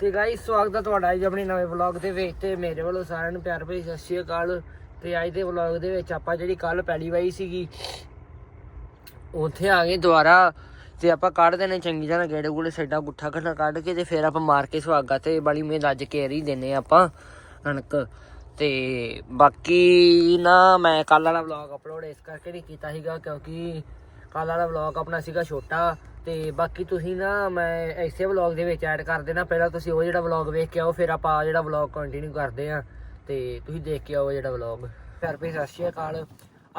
ਤੇ ਗਾਇਸ ਸਵਾਗਤ ਹੈ ਤੁਹਾਡਾ ਜੀ ਆਪਣੇ ਨਵੇਂ ਵਲੌਗ ਦੇ ਵਿੱਚ ਤੇ ਮੇਰੇ ਵੱਲੋਂ ਸਾਰਿਆਂ ਨੂੰ ਪਿਆਰ ਭਰੀ ਸਤਿ ਸ਼੍ਰੀ ਅਕਾਲ। ਤੇ ਅੱਜ ਦੇ ਵਲੌਗ ਦੇ ਵਿੱਚ ਆਪਾਂ ਜਿਹੜੀ ਕੱਲ ਪੈਲੀ ਵਾਈ ਸੀਗੀ, ਉੱਥੇ ਆ ਗਏ ਦੁਬਾਰਾ ਤੇ ਆਪਾਂ ਕੱਢ ਦੇਣੇ ਚੰਗੀ ਤਰ੍ਹਾਂ ਗੇੜੇ ਗੂੜੇ ਸਾਈਡਾਂ ਗੁੱਠਾ ਘਟਾ ਕੱਢ ਕੇ ਤੇ ਫਿਰ ਆਪਾਂ ਮਾਰ ਕੇ ਸੁਹਾਗਾ ਤੇ ਬੜੀ ਮੇ ਰੱਜ ਕੇ ਹੀ ਦਿੰਨੇ ਆਪਾਂ, ਕਣਕ। ਤੇ ਬਾਕੀ ਨਾ ਮੈਂ ਕੱਲ ਵਾਲਾ ਵਲੌਗ ਅਪਲੋਡ ਇਸ ਕਰਕੇ ਨਹੀਂ ਕੀਤਾ ਸੀਗਾ ਕਿਉਂਕਿ ਕੱਲ ਵਾਲਾ ਵਲੌਗ ਆਪਣਾ ਸੀਗਾ ਛੋਟਾ ਤੇ ਬਾਕੀ ਤੁਸੀਂ ਨਾ, ਮੈਂ ਇਸੇ ਵਲੌਗ ਦੇ ਵਿੱਚ ਐਡ ਕਰ ਦੇਣਾ। ਪਹਿਲਾਂ ਤੁਸੀਂ ਉਹ ਜਿਹੜਾ ਵਲੌਗ ਵੇਖ ਕੇ ਆਓ, ਫਿਰ ਆਪਾਂ ਆਹ ਜਿਹੜਾ ਵਲੌਗ ਕੰਟੀਨਿਊ ਕਰਦੇ ਆ। ਤੇ ਤੁਸੀਂ ਦੇਖ ਕੇ ਆਓ ਜਿਹੜਾ ਵਲੌਗ ਫਿਰ ਵੀ ਸਤਿ ਸ਼੍ਰੀ ਅਕਾਲ।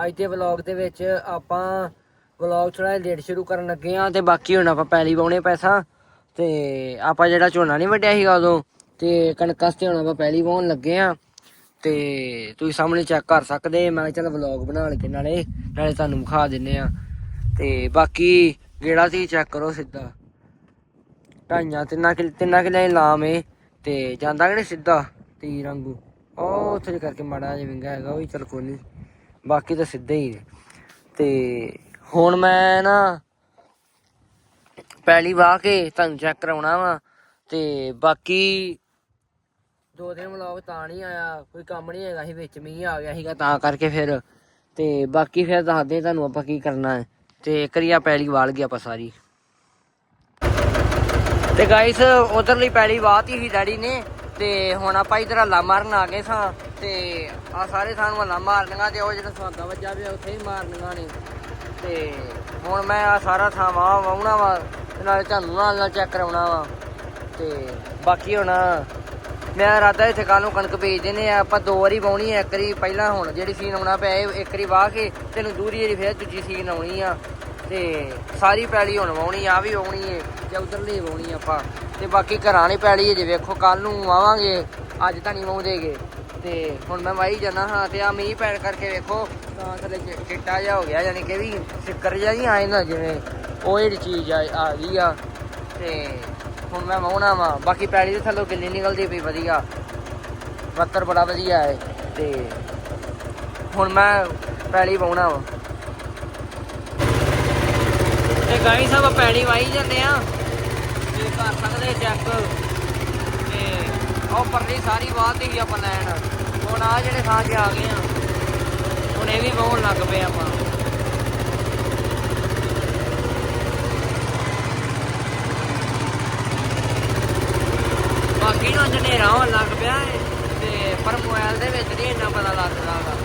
ਅੱਜ ਦੇ ਵਲੌਗ ਦੇ ਵਿੱਚ ਆਪਾਂ ਵਲੌਗ ਥੋੜਾ ਲੇਟ ਸ਼ੁਰੂ ਕਰਨ ਲੱਗੇ ਆ ਤੇ ਬਾਕੀ ਹੁਣ ਆਪਾਂ ਪੈਲੀ ਪਾਉਣੇ ਪੈਸਾ। ਤੇ ਆਪਾਂ ਜਿਹੜਾ ਝੋਨਾ ਨਹੀਂ ਵੱਢਿਆ ਸੀਗਾ ਉਦੋਂ, ਤੇ ਕਣਕਾਂ ਤੇ ਹੁਣ ਆਪਾਂ ਪੈਲੀ ਪਾਉਣ ਲੱਗੇ ਆ। ਤੇ ਤੁਸੀਂ ਸਾਹਮਣੇ ਚੈੱਕ ਕਰ ਸਕਦੇ, ਮੈਂ ਕਿਹਾ ਚੱਲ ਵਲੌਗ ਬਣਾ ਕੇ ਨਾਲੇ ਨਾਲੇ ਤੁਹਾਨੂੰ ਵਿਖਾ ਦਿੰਨੇ ਆ। ਤੇ ਬਾਕੀ ਜਿਹੜਾ ਤੁਸੀਂ ਚੈੱਕ ਕਰੋ ਸਿੱਧਾ। ਢਾਈਆਂ, ਤਿੰਨਾਂ ਕਿ ਤਿੰਨਾਂ ਕਿਲੇ ਲਾਮੇ ਤੇ ਜਾਂਦਾ ਕਿ ਸਿੱਧਾ ਤੀਰ ਵਾਂਗੂ। ਉਹ ਉੱਥੇ ਕਰਕੇ ਮਾੜਾ ਜਿਹਾ ਵਿੰਗਾ ਹੈਗਾ, ਉਹ ਵੀ ਚੱਲ ਕੋਈ ਨਹੀਂ ਬਾਕੀ ਤਾਂ ਸਿੱਧੇ ਹੀ ਨੇ। ਤੇ ਹੁਣ ਮੈਂ ਨਾ ਪਹਿਲੀ ਵਾਹ ਕੇ ਤੁਹਾਨੂੰ ਚੈੱਕ ਕਰਾਉਣਾ ਵਾ ਤੇ ਬਾਕੀ ਦੋ ਦਿਨ ਵਲੌਗ ਤਾਂ ਨਹੀਂ ਆਇਆ, ਕੋਈ ਕੰਮ ਨਹੀਂ ਹੈਗਾ ਸੀ, ਵਿੱਚ ਮੀਂਹ ਆ ਗਿਆ ਸੀਗਾ ਤਾਂ ਕਰਕੇ ਫਿਰ। ਤੇ ਬਾਕੀ ਫਿਰ ਦੱਸਦੇ ਤੁਹਾਨੂੰ ਆਪਾਂ ਕੀ ਕਰਨਾ ਹੈ। ਤੇ ਕਰੀਆ ਪੈਲੀ ਵਾਲ ਗਿਆ ਆਪਾਂ ਸਾਰੀ। ਤੇ ਗਾਇਸ ਉਧਰਲੀ ਪੈਲੀ ਵਾਹਤੀ ਸੀ ਡੈਡੀ ਨੇ, ਤੇ ਹੁਣ ਆਪਾਂ ਇਧਰ ਹੱਲਾ ਮਾਰਨ ਆ ਗਏ ਸਾਂ, ਤੇ ਆ ਸਾਰੇ ਸਾਨੂੰ ਹੱਲਾ ਮਾਰਨੀਆਂ ਤੇ ਉਹ ਜਿਹੜਾ ਸਵਾਗਾ ਵੱਜਾ ਪਿਆ ਉੱਥੇ ਹੀ ਮਾਰਨੀਆਂ ਨੇ। ਤੇ ਹੁਣ ਮੈਂ ਆ ਸਾਰਾ ਥਾਂ ਵਾਹ ਵਾਉਣਾ ਵਾ ਨਾਲੇ ਤੁਹਾਨੂੰ ਨਾਲ ਨਾਲ ਚੈੱਕ ਕਰਾਉਣਾ ਵਾ। ਤੇ ਬਾਕੀ ਹੁਣ ਮੈਂ ਰਾਦਾ ਇੱਥੇ ਕੱਲ ਨੂੰ ਕਣਕ ਵੇਚ ਦੇਣੇ ਆ ਆਪਾਂ ਦੋ ਵਾਰੀ ਵਾਉਣੀ ਆ ਇੱਕ ਵਾਰੀ ਪਹਿਲਾਂ ਹੁਣ ਜਿਹੜੀ ਸੀਨ ਆਉਣਾ ਪਿਆ ਇਹ ਇੱਕ ਵਾਰੀ ਵਾਹ ਕੇ ਤੈਨੂੰ ਦੂਰੀ ਵਾਰੀ ਫਿਰ ਦੂਜੀ ਸੀਨ ਆਉਣੀ ਆ। ਤੇ ਸਾਰੀ ਪੈਲੀ ਹੁਣ ਵਾਉਣੀ ਆ ਵੀ ਵਾਉਣੀ ਏ ਤੇ ਉਧਰਲੀ ਵਾਉਣੀ ਆਪਾਂ। ਤੇ ਬਾਕੀ ਘਰਾਂ ਵਾਲੀ ਪੈਲੀ ਏ, ਜੇ ਵੇਖੋ ਕੱਲ ਨੂੰ ਆਵਾਂਗੇ ਅੱਜ ਤਾਂ ਨਹੀਂ ਵਾਉਂਦੇਗੇ ਤੇ ਹੁਣ ਮੈਂ ਵਾਈ ਜਾਣਾ ਹਾਂ ਤੇ ਆ ਮੀਂਹ ਪੈਣ ਕਰਕੇ ਵੇਖੋ, ਤਾਂ ਥੱਲੇ ਚਿੱਟਾ ਜਿਹਾ ਹੋ ਗਿਆ, ਯਾਨੀ ਕਿ ਵੀ ਸਿੱਕਰ ਜਿਹਾ ਨਹੀਂ ਆਏ ਨਾ ਜਿਵੇਂ, ਉਹ ਜਿਹੜੀ ਚੀਜ਼ ਆ ਆ ਗਈ ਆ। ਤੇ ਹੁਣ ਮੈਂ ਵਾਉਣਾ ਵਾ। ਬਾਕੀ ਪੈਲੀ ਦੇ ਥੱਲੋਂ ਗਿੱਲੀ ਨਿਕਲਦੀ ਪਈ, ਵਧੀਆ। ਬੱਤਰ ਬੜਾ ਵਧੀਆ ਹੈ ਤੇ ਹੁਣ ਮੈਂ ਪੈਲੀ ਵਾਉਣਾ ਵਾ। ਤੇ ਗਾਈ ਸਾਹਿਬ ਪੈਣੀ ਵਾਈ ਜਾਂਦੇ ਆ। ਤੇ ਕਰ ਸਕਦੇ ਚੈੱਕ। ਤੇ ਉਹ ਪਰਲੀ ਸਾਰੀ ਬਾਤ ਹੀ ਆਪਾਂ ਲੈਣ। ਹੁਣ ਆ ਜਿਹੜੇ ਥਾਂ 'ਚ ਆ ਗਏ ਆ, ਹੁਣ ਇਹ ਵੀ ਵਾਉਣ ਲੱਗ ਪਏ ਆਪਾਂ। ਬਾਕੀ ਨੂੰ ਹਨੇਰਾ ਹੋਣ ਲੱਗ ਪਿਆ ਹੈ ਤੇ ਪਰ ਮੋਬਾਈਲ ਦੇ ਵਿੱਚ ਨਹੀਂ ਇੰਨਾ ਪਤਾ ਲੱਗਦਾ ਗਾ।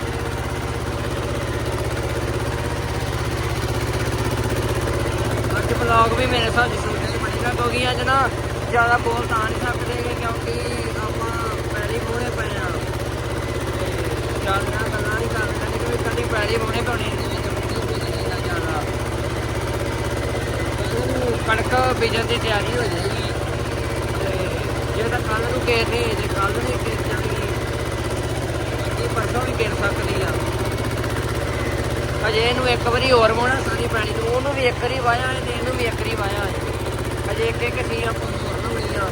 ਅੱਜ ਵਲੌਗ ਵੀ ਮੇਰੇ ਹਿਸਾਬ ਨਾਲ ਸ਼ੂਟ ਨਹੀਂ ਬਣੇਗਾ ਕਿਉਂਕਿ ਅੱਜ ਨਾ ਜ਼ਿਆਦਾ ਬੋਲ ਤਾਂ ਨਹੀਂ ਸਕਦੇ ਕਿਉਂਕਿ ਆਪਾਂ ਪੈਰੀ ਮੋੜੇ ਪਏ ਆ। ਤੇ ਜ਼ਿਆਦਾ ਗੱਲਾਂ ਨਹੀਂ ਕਰ ਸਕਦੇ ਕਿਉਂਕਿ ਕਦੀ ਪੈਰੀ ਮੋੜੇ ਪਾਉਣੇ ਨੇ ਕਣਕ ਬੀਜਣ ਦੀ ਤਿਆਰੀ ਹੋ ਜਾਏਗੀ। ਜੇ ਤਾਂ ਕੱਲ ਨੂੰ ਕੇਰਨੀ ਜੇ ਕੱਲ ਨੂੰ ਕੇਰ ਜਾਣੀ ਇਹ ਪਰਸੋਂ ਵੀ ਕੇਰ ਸਕਦੀ ਆ। ਅਜੇ ਇਹਨੂੰ ਇੱਕ ਵਾਰੀ ਹੋਰ ਵਾਉਣਾ ਸਾਰੀ ਪੈਣੀ ਨੂੰ ਉਹਨੂੰ ਵੀ ਇੱਕ ਵਾਰੀ ਵਾਇਆ ਹੈ ਤੇ ਇਹਨੂੰ ਵੀ ਇੱਕ ਵਾਰੀ ਵਾਇਆ ਹੈ। ਅਜੇ ਇੱਕ ਇੱਕ ਸੀ ਆਪਾਂ ਹੋਰ ਲਾਉਣੀਆਂ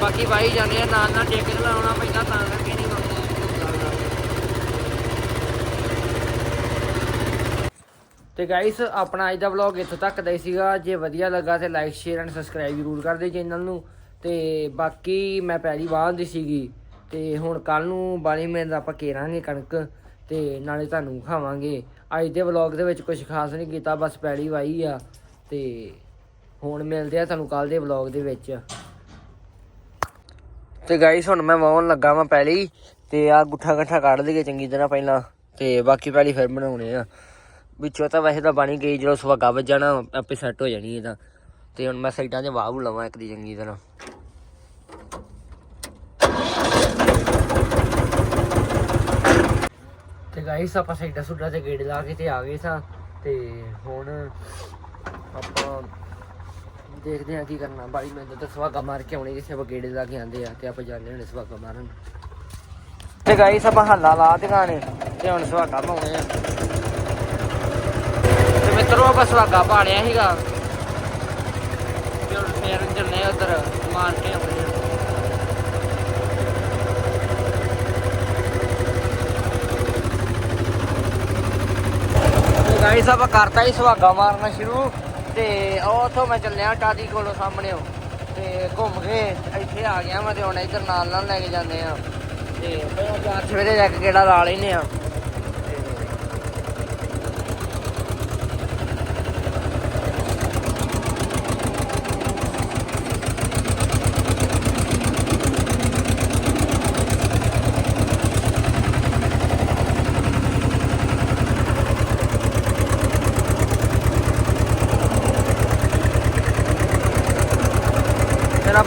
ਬਾਕੀ ਵਾਈ ਜਾਂਦੇ ਆ, ਨਾਲ ਨਾਲ ਟੇਕੇ ਲਾਉਣਾ ਪੈਂਦਾ, ਤਾਂ ਕਰਕੇ ਨਹੀਂ ਤੇ ਗਾਇਸ ਆਪਣਾ ਅੱਜ ਦਾ ਵਲੌਗ ਇੱਥੋਂ ਤੱਕ ਦਾ ਹੀ ਸੀਗਾ। ਜੇ ਵਧੀਆ ਲੱਗਾ ਤੇ ਲਾਈਕ ਸ਼ੇਅਰ ਐਂਡ ਸਬਸਕ੍ਰਾਈਬ ਜ਼ਰੂਰ ਕਰ ਦਿਓ ਚੈਨਲ ਨੂੰ। ਤੇ ਬਾਕੀ ਮੈਂ ਪਹਿਲੀ ਵਾਰ ਦੀ ਸੀਗੀ ਤੇ ਹੁਣ ਕੱਲ ਨੂੰ ਬਾਲੀ ਮਿਹਨਤ ਆਪਾਂ ਕੇਰਾਂਗੇ ਕਣਕ ਤੇ ਨਾਲੇ ਤੁਹਾਨੂੰ ਖਾਵਾਂਗੇ। ਅੱਜ ਦੇ ਵਲੌਗ ਦੇ ਵਿੱਚ ਕੁਝ ਖਾਸ ਨਹੀਂ ਕੀਤਾ, ਬਸ ਪਹਿਲੀ ਵਾਈ ਆ ਤੇ ਹੁਣ ਮਿਲਦੇ ਆ ਤੁਹਾਨੂੰ ਕੱਲ ਦੇ ਵਲੌਗ ਦੇ ਵਿੱਚ। ਤੇ ਗਾਇਸ ਹੁਣ ਮੈਂ ਵਾਉਣ ਲੱਗਾ ਵਾਂ ਪਹਿਲੀ ਤੇ ਆ ਗੁੱਠਾ ਗੱਠਾ ਕੱਢ ਲਈਏ ਚੰਗੀ ਤਰ੍ਹਾਂ ਪਹਿਲਾਂ ਤੇ ਬਾਕੀ ਪਹਿਲੀ ਫਿਰ ਬਣਾਉਣੇ ਆ। ਵਿੱਚੋਂ ਤਾਂ ਵੈਸੇ ਤਾਂ ਬਣੀ ਗਈ, ਜਦੋਂ ਸੁਹਾਗਾ ਵੱਜਣਾ ਆਪੇ ਸੈੱਟ ਹੋ ਜਾਣੀ ਇਹ ਤਾਂ। ਤੇ ਹੁਣ ਮੈਂ ਸਾਈਡਾਂ 'ਤੇ ਵਾਹ ਲਵਾਂ ਇੱਕ ਦੀ ਚੰਗੀ ਤਰ੍ਹਾਂ। ਤੇ ਗਾਈਸ ਆਪਾਂ ਸਾਈਡਾਂ ਸੁੱਡਾ ਤੇ ਗੇੜ ਲਾ ਕੇ ਤੇ ਆ ਗਏ ਸਾਂ। ਤੇ ਹੁਣ ਆਪਾਂ ਦੇਖਦੇ ਆ ਕੀ ਕਰਨਾ। ਬਾਈ ਮੈਂ ਤਾਂ ਸੁਹਾਗਾ ਮਾਰ ਕੇ ਆਉਣੇ ਕਿਸੇ ਆਪਾਂ ਗੇੜੇ ਲਾ ਕੇ ਆਂਦੇ ਆ, ਤੇ ਆਪਾਂ ਜਾਂਦੇ ਹੁਣ ਸੁਹਾਗਾ ਮਾਰਨ। ਤੇ ਗਾਈਸ ਆਪਾਂ ਹੱਲਾ ਲਾ ਦਿਖਾਣੇ ਤੇ ਹੁਣ ਸੁਹਾਗਾ ਪਾਉਣੇ ਆ। ਤੇ ਮਿੱਤਰੋ, ਆਪਾਂ ਸੁਹਾਗਾ ਪਾੜਿਆ ਸੀਗਾ। ਤੇ ਹੁਣ ਫੇਰਨ ਚੱਲੇ ਉਧਰ, ਮਾਰ ਕੇ ਆਉਂਦੇ ਆ ਆਪਾਂ ਕਰਤਾ ਹੀ ਸੁਹਾਗਾ ਮਾਰਨਾ ਸ਼ੁਰੂ। ਤੇ ਉਹ ਉੱਥੋਂ ਮੈਂ ਚੱਲਿਆ ਟਾਦੀ ਕੋਲੋਂ ਸਾਹਮਣੇ। ਉਹ ਤੇ ਘੁੰਮ ਕੇ ਇੱਥੇ ਆ ਗਿਆ ਮੈਂ ਤੇ ਹੁਣ ਇੱਧਰ ਨਾਲ ਨਾਲ ਲੈ ਕੇ ਜਾਂਦੇ ਆ ਤੇ ਪਹਿਲਾਂ ਚਾਰ ਸਵੇਰੇ ਜਾ ਕੇ ਕਿਹੜਾ ਲਾ ਲੈਨੇ ਆ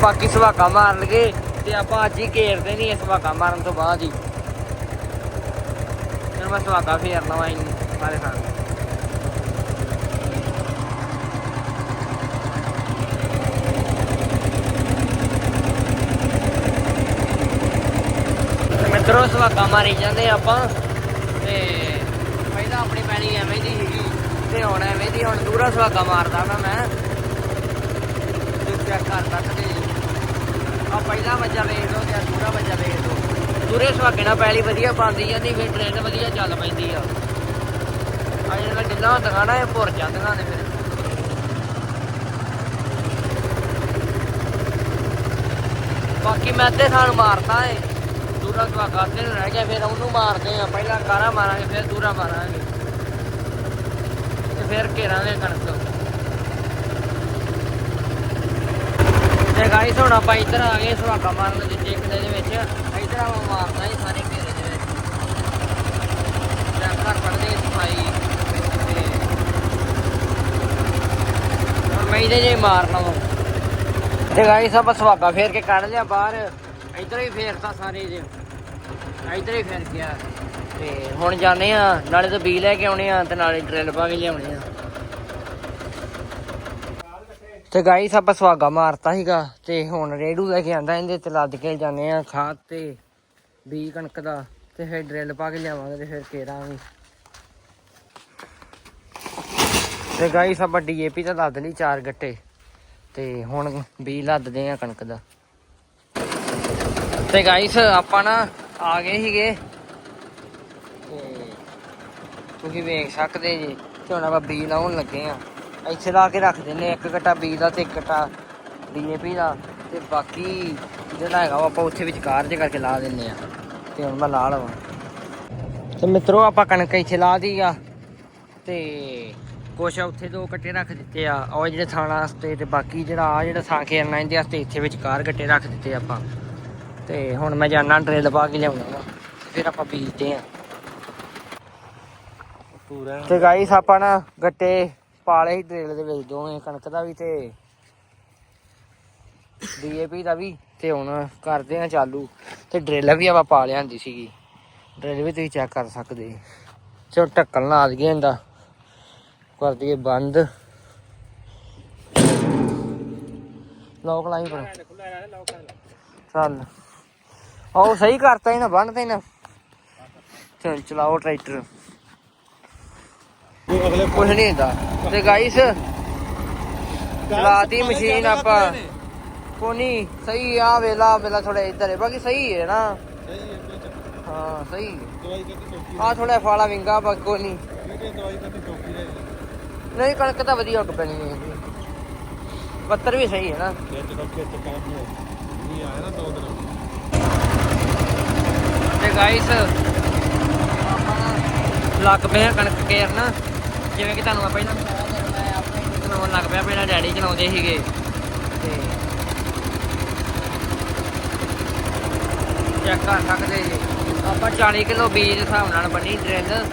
ਬਾਕੀ ਸੁਹਾਗਾ ਮਾਰ ਲਗੇ ਤੇ ਆਪਾਂ ਅੱਜ ਹੀ ਘੇਰਦੇ ਨਹੀਂ ਇਸ ਸੁਹਾਗਾ ਮਾਰਨ ਤੋਂ ਬਾਅਦ ਹੀ। ਫਿਰ ਮੈਂ ਸੁਹਾਗਾ ਫੇਰ ਲਵਾਂ ਇਹਨੂੰ ਸਾਰੇ ਮਿੱਤਰੋ, ਸੁਹਾਗਾ ਮਾਰੀ ਜਾਂਦੇ ਆਪਾਂ ਤੇ ਪਹਿਲਾਂ ਆਪਣੀ ਪੈਣੀ ਐਵੇਂ ਦੀ ਸੀਗੀ ਤੇ ਹੁਣ ਐਵੇਂ ਦੀ, ਹੁਣ ਦੂਰਾ ਸੁਹਾਗਾ ਮਾਰਦਾ ਨਾ ਮੈਂ। ਚੈੱਕ ਕਰ ਸਕਦੇ ਆ ਪਹਿਲਾ ਵੱਜਾ ਵੇਖ ਲਓ ਤੇ ਦੂਰਾ ਵੱਜਾ ਵੇਖ ਲਓ। ਦੂਰੇ ਸੁਹਾਗੇ ਨਾਲ ਪਹਿਲੀ ਵਧੀਆ ਪਾਉਂਦੀ ਆ, ਨਹੀਂ ਫਿਰ ਟ੍ਰੈਂਡ ਵਧੀਆ ਚੱਲ ਪੈਂਦੀ ਆ। ਆ ਜਿਹੜਾ ਗਿੱਲਾ ਹੁੰਦੀਆਂ ਨਾ, ਇਹ ਭੁਰ ਜਾਂਦੀਆਂ ਨੇ ਫਿਰ। ਬਾਕੀ ਮੈਂ ਅੱਧੇ ਥਾਂ ਮਾਰਦਾ ਏ। ਦੂਰਾ ਸੁਹਾਗਾ ਅੱਧੇ ਰਹਿ ਗਿਆ, ਫਿਰ ਉਹਨੂੰ ਮਾਰਦੇ ਆ। ਪਹਿਲਾਂ ਕਾਰਾ ਮਾਰਾਂਗੇ, ਫਿਰ ਦੂਰਾ ਮਾਰਾਂਗੇ। ਤੇ ਫਿਰ ਘੇਰਾਂਗੇ ਕਣਕ। ਤੇ ਗਾਈਸ ਹੁਣ ਆਪਾਂ ਇੱਧਰ ਆ ਗਏ ਸੁਹਾਗਾ ਮਾਰਨ ਦੇ ਚੇਕਦੇ ਦੇ ਵਿੱਚ। ਇੱਧਰ ਆਪਾਂ ਮਾਰਨਾ ਹੀ ਸਾਰੇ ਘੇਰੇ ਦੇ ਵਿੱਚ। ਚੈੱਕ ਕਰ ਪੜਦੇ ਸਫ਼ਾਈ ਹੁਣ ਮੈਂ ਇਹਦੇ ਜੇ ਮਾਰਨਾ ਵਾ। ਤੇ ਗਾਈਸ ਆਪਾਂ ਸੁਹਾਗਾ ਫੇਰ ਕੇ ਕੱਢ ਲਿਆ ਬਾਹਰ। ਇੱਧਰ ਹੀ ਫੇਰਤਾ ਸਾਰੇ ਜੇ। ਇੱਧਰ ਹੀ ਫੇਰ ਗਿਆ। ਤੇ ਹੁਣ ਜਾਂਦੇ ਆ ਨਾਲੇ ਤੋਂ ਬੀ ਲੈ ਕੇ ਆਉਣੇ ਆ ਤੇ ਨਾਲੇ ਡਰਿਲ ਪਾ ਕੇ ਲਿਆਉਣੇ ਆ। ਤੇ ਗਾਈਸ ਆਪਾਂ ਸਵਾਗਾ ਮਾਰਤਾ ਸੀਗਾ ਤੇ ਹੁਣ ਰੇੜੂ ਲੈ ਕੇ ਆਂਦਾ ਇਹਦੇ ਤੇ ਲੱਦ ਕੇ ਜਾਂਦੇ ਆ ਖਾਦ ਤੇ, ਬੀ ਕਣਕ ਦਾ ਤੇ ਫਿਰ ਡਰਿੱਲ ਪਾ ਕੇ ਲਿਆਵਾਂਗੇ ਤੇ ਫਿਰ ਕੇਰਾਂਗੇ ਤੇ ਗਾਈਸ ਆਪਾਂ ਡੀਏਪੀ ਤਾਂ ਲੱਦ ਲਈ ਚਾਰ ਗੱਟੇ ਤੇ ਹੁਣ ਬੀ ਲੱਦਦੇ ਆ ਕਣਕ ਦਾ। ਤੇ ਗਾਈਸ ਆਪਾਂ ਨਾ ਆ ਗਏ ਸੀਗੇ। ਤੇ ਤੁਸੀਂ ਵੇਖ ਸਕਦੇ ਜੀ, ਤੇ ਹੁਣ ਆਪਾਂ ਬੀ ਲਾਉਣ ਲੱਗੇ ਆ। ਇੱਥੇ ਲਾ ਕੇ ਰੱਖ ਦਿੰਨੇ ਇੱਕ ਕਟਾ ਬੀ ਦਾ ਤੇ ਇੱਕ ਕਟਾ ਡੀਏਪੀ ਦਾ ਤੇ ਬਾਕੀ ਜਿਹੜਾ ਹੈਗਾ ਉਹ ਆਪਾਂ ਉੱਥੇ ਵਿਚਕਾਰ ਜੇ ਕਰਕੇ ਲਾ ਦਿੰਨੇ ਆ ਤੇ ਹੁਣ ਮੈਂ ਲਾ ਲਵਾਂ। ਤੇ ਮਿੱਤਰੋ ਆਪਾਂ ਕਣਕ ਇੱਥੇ ਲਾ ਦੀ ਆ ਤੇ ਕੁਛ ਉੱਥੇ ਦੋ ਕੱਟੇ ਰੱਖ ਦਿੱਤੇ ਆ। ਉਹ ਜਿਹੜੇ ਥਾਣਾ ਵਾਸਤੇ ਤੇ ਬਾਕੀ ਜਿਹੜਾ ਆ ਜਿਹੜਾ ਥਾਂ ਖੇਰਨਾ ਇਹਦੇ ਵਾਸਤੇ ਇੱਥੇ ਵਿਚਕਾਰ ਕੱਟੇ ਰੱਖ ਦਿੱਤੇ ਆਪਾਂ। ਤੇ ਹੁਣ ਮੈਂ ਜਾਣਾ ਡਰਿਲ ਪਾ ਕੇ ਲਿਆਉਣਾ ਫਿਰ ਆਪਾਂ ਬੀਜਦੇ ਆ। ਤੇ ਗਾਈਸ ਆਪਾਂ ਨਾ ਗੱਟੇ ਪਾਲੇ ਹੀ ਡਰਿਲ ਦੇ ਵਿੱਚ ਦੋਵੇਂ ਕਣਕ ਦਾ ਵੀ ਤੇ ਡੀਏਪੀ ਦਾ ਵੀ ਤੇ ਹੁਣ ਕਰਦੇ ਆ ਚਾਲੂ ਤੇ ਡਰਿਲ ਵੀ ਆਪਾਂ ਪਾ ਲਿਆਂਦੀ ਸੀਗੀ। ਡਰਿਲ ਵੀ ਤੁਸੀਂ ਚੈੱਕ ਕਰ ਸਕਦੇ। ਚੋ ਢੱਕਣ ਲਾ ਦਈਏ ਇਹਦਾ। ਕਰ ਦਈਏ ਬੰਦ। ਲੋਕ ਲਾਈ ਪਰ ਚੱਲ। ਉਹ ਸਹੀ ਕਰਤਾ ਇਹਨਾਂ ਬੰਨਦੇ ਨਾ ਚਲ ਚਲਾਓ ਟਰੈਕਟਰ। ਅਗਲੇ ਕੁਛ ਨਹੀਂ ਹੁੰਦਾ। ਤੇ ਗਾਈਸ ਚਲਾਤੀ ਮਸ਼ੀਨ ਆਪਾਂ। ਕੋਨੀ ਸਹੀ ਆ ਵੇਲਾ ਵੇਲਾ ਥੋੜਾ ਇੱਧਰ। ਹੈ ਬਾਕੀ ਸਹੀ ਹੈ ਨਾ। ਹਾਂ ਸਹੀ। ਕੱਢੀ ਚੌਕੀ ਆ ਥੋੜਾ ਫਾਲਾ ਵਿੰਗਾ ਬਾਕੀ ਕੋਈ ਨਹੀਂ। ਕਣਕ ਤਾਂ ਵਧੀਆ ਉੱਗ ਪੈਣੀ ਹੈ। ਪੱਤਰ ਵੀ ਸਹੀ ਹੈ ਨਾ। ਤੇ ਹੋ ਨਾ ਗਾਈਸ ਲੱਗ ਪਏ ਕਣਕ ਕੇਰਨਾ ਜਿਵੇਂ ਕਿ ਤੁਹਾਨੂੰ ਮੈਂ ਪਹਿਲਾਂ ਆਪਣੇ ਚਲਾਉਣ ਲੱਗ ਪਿਆ ਪਹਿਲਾਂ ਡੈਡੀ ਚਲਾਉਂਦੇ ਸੀਗੇ। ਤੇ ਚੈੱਕ ਕਰ ਸਕਦੇ ਜੀ। ਆਪਾਂ 40 ਕਿਲੋ ਬੀਜ ਦੇ ਹਿਸਾਬ ਨਾਲ ਬਣੀ ਡਰਿਲ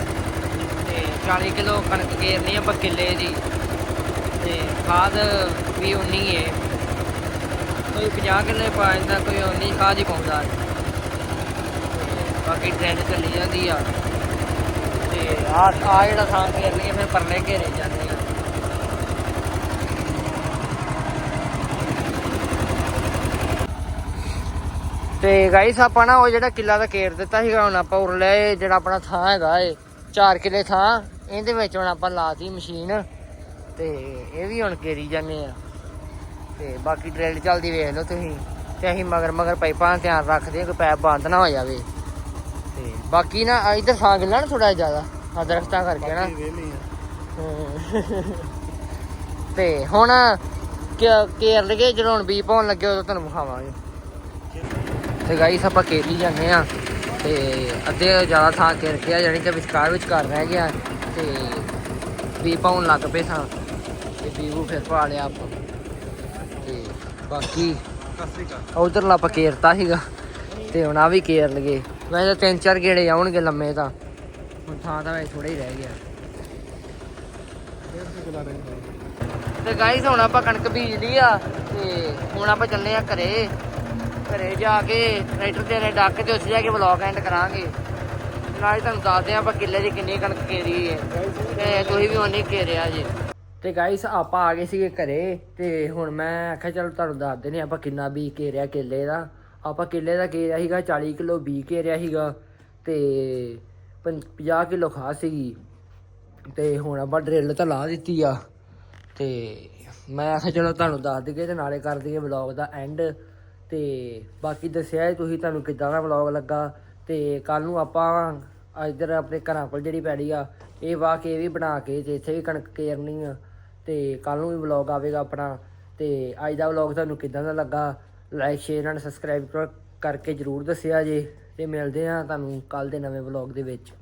ਤੇ 40 ਕਿਲੋ ਕਣਕ ਕੇਰਨੀ ਆਪਾਂ ਕਿੱਲੇ ਦੀ। ਤੇ ਖਾਦ ਵੀ ਉਨੀ ਹੈ ਕੋਈ 50 ਕਿੱਲੇ ਪਾ ਜਾਂਦਾ ਕੋਈ ਉਨੀ ਖਾਦ ਹੀ ਪਾਉਂਦਾ। ਬਾਕੀ ਟ੍ਰੈਂਡ ਚੱਲੀ ਜਾਂਦੀ ਆ। ਤੇ ਆ ਆ ਜਿਹੜਾ ਥਾਂ ਘੇਰ ਲਈਏ ਫਿਰ ਪਰਲੇ ਘੇਰੇ ਜਾਂਦੇ ਆ। ਤੇ ਗਾਈਸ ਆਪਾਂ ਨਾ ਉਹ ਜਿਹੜਾ ਕਿੱਲਾ ਦਾ ਘੇਰ ਦਿੱਤਾ ਸੀਗਾ, ਹੁਣ ਆਪਾਂ ਉਰਲੇ ਜਿਹੜਾ ਆਪਣਾ ਥਾਂ ਹੈਗਾ ਏ 4 ਕਿੱਲੇ ਥਾਂ, ਇਹਦੇ ਵਿੱਚ ਹੁਣ ਆਪਾਂ ਲਾਤੀ ਮਸ਼ੀਨ, ਤੇ ਇਹ ਵੀ ਹੁਣ ਘੇਰੀ ਜਾਂਦੇ ਆ। ਤੇ ਬਾਕੀ ਡਰਿਲ ਚੱਲਦੀ ਵੇਖ ਲਓ ਤੁਸੀਂ, ਤੇ ਅਸੀਂ ਮਗਰ ਮਗਰ ਪਾਈਪਾਂ ਦਾ ਧਿਆਨ ਰੱਖਦੇ ਹਾਂ ਕਿ ਪੈਪ ਬੰਦ ਨਾ ਹੋ ਜਾਵੇ। ਤੇ ਬਾਕੀ ਨਾ ਆ ਇੱਧਰ ਸਾਗ ਨਾ ਥੋੜਾ ਜ਼ਿਆਦਾ। ਆ ਦਰਖਤਾਂ ਕਰਕੇ ਨਾ। ਆ। ਤੇ ਹੁਣ ਕੇਰ ਲਗੇ ਜਦੋਂ ਹੁਣ ਬੀ ਪਾਉਣ ਲੱਗੇ ਉਦੋਂ ਤੁਹਾਨੂੰ ਵਿਖਾਵਾਂਗੇ। ਤੇ ਗਾਈਸ ਆਪਾਂ ਕੇਰੀ ਜਾਂਦੇ ਆ ਤੇ ਅੱਧੇ ਜ਼ਿਆਦਾ ਥਾਂ ਕੇਰ ਕੇ ਆ ਜਾਣੀ ਕਿ ਵਿਚਕਾਰ ਵਿਚਕਾਰ ਰਹਿ ਗਿਆ ਤੇ ਬੀ ਪਾਉਣ ਲੱਗ ਪਏ ਸਾਂ ਤੇ ਬੀਬੂ ਫਿਰ ਪਾ ਲਿਆ ਆਪਾਂ। ਤੇ ਬਾਕੀ ਉਧਰਲਾ ਆਪਾਂ ਕੇਰਤਾ ਸੀਗਾ ਤੇ ਹੁਣ ਆ ਵੀ ਕੇਰ ਲਗੇ ਵੈਸੇ ਤਿੰਨ ਚਾਰ ਗੇੜੇ ਆਉਣਗੇ ਲੰਮੇ ਤਾਂ। ਹੁਣ ਥਾਂ ਤਾਂ ਵੈਸੇ ਥੋੜਾ ਹੀ ਰਹਿ ਗਿਆ। ਤੇ ਗਾਈਸ ਹੁਣ ਆਪਾਂ ਕਣਕ ਬੀਜ ਲਈ ਆ ਤੇ ਹੁਣ ਆਪਾਂ ਚੱਲੇ ਆ ਘਰੇ। ਘਰੇ ਜਾ ਕੇ ਟਰੈਕਟਰ ਤੇ ਨੇ ਡੱਕ ਤੇ ਉੱਥੇ ਜਾ ਕੇ ਵਲੌਗ ਐਂਡ ਕਰਾਂਗੇ। ਨਾਲੇ ਤੁਹਾਨੂੰ ਦੱਸਦੇ ਆ ਆਪਾਂ ਕਿੱਲੇ ਦੀ ਕਿੰਨੀ ਕਣਕ ਕੇਰੀ ਹੈ। ਤੇ ਤੁਸੀਂ ਵੀ ਉਨੀ ਕੇਰਿਆ ਜੀ। ਤੇ ਗਾਈਸ ਆਪਾਂ ਆ ਗਏ ਸੀਗੇ ਘਰੇ ਤੇ ਹੁਣ ਮੈਂ ਆਖਿਆ ਚਲ ਤੁਹਾਨੂੰ ਦੱਸ ਦਿੰਦੇ ਆਪਾਂ ਕਿੰਨਾ ਬੀ ਕੇਰਿਆ ਕਿੱਲੇ ਦਾ। ਆਪਾਂ ਕਿੱਲੇ ਦਾ ਕੇਰਿਆ ਸੀਗਾ 40 ਕਿਲੋ ਬੀ ਕੇਰਿਆ ਸੀਗਾ। ਤੇ 50 ਕਿਲੋ ਖਾ ਸੀਗੀ। ਤੇ ਹੁਣ ਆਪਾਂ ਡਰਿੱਲ ਤਾਂ ਲਾ ਦਿੱਤੀ ਆ। ਤੇ ਮੈਂ ਆਖਿਆ ਚਲੋ ਤੁਹਾਨੂੰ ਦੱਸ ਦਈਏ ਤੇ ਨਾਲੇ ਕਰ ਦਈਏ ਵਲੌਗ ਦਾ ਐਂਡ ਤੇ ਬਾਕੀ ਦੱਸਿਆ ਜੀ ਤੁਸੀਂ ਤੁਹਾਨੂੰ ਕਿੱਦਾਂ ਦਾ ਵਲੌਗ ਲੱਗਾ। ਤੇ ਕੱਲ ਨੂੰ ਆਪਾਂ ਇੱਧਰ ਆਪਣੇ ਘਰਾਂ ਕੋਲ ਜਿਹੜੀ ਪੈੜੀ ਆ, ਇਹ ਵਾਹ ਕੇ ਇਹ ਵੀ ਬਣਾ ਕੇ ਤੇ ਇੱਥੇ ਵੀ ਕਣਕ ਕੇਰਨੀ ਆ। ਤੇ ਕੱਲ ਨੂੰ ਵੀ ਵਲੌਗ ਆਵੇਗਾ ਆਪਣਾ। ਤੇ ਅੱਜ ਦਾ ਵਲੌਗ ਤੁਹਾਨੂੰ ਕਿੱਦਾਂ ਦਾ ਲੱਗਾ ਲਾਈਕ ਸ਼ੇਅਰ ਐਂਡ ਸਬਸਕ੍ਰਾਈਬ ਕਰਕੇ ਜਰੂਰ ਦੱਸਿਆ ਜੇ। ਤੇ ਮਿਲਦੇ ਆ ਤੁਹਾਨੂੰ ਕੱਲ ਦੇ ਨਵੇਂ ਵਲੌਗ ਦੇ ਵਿੱਚ।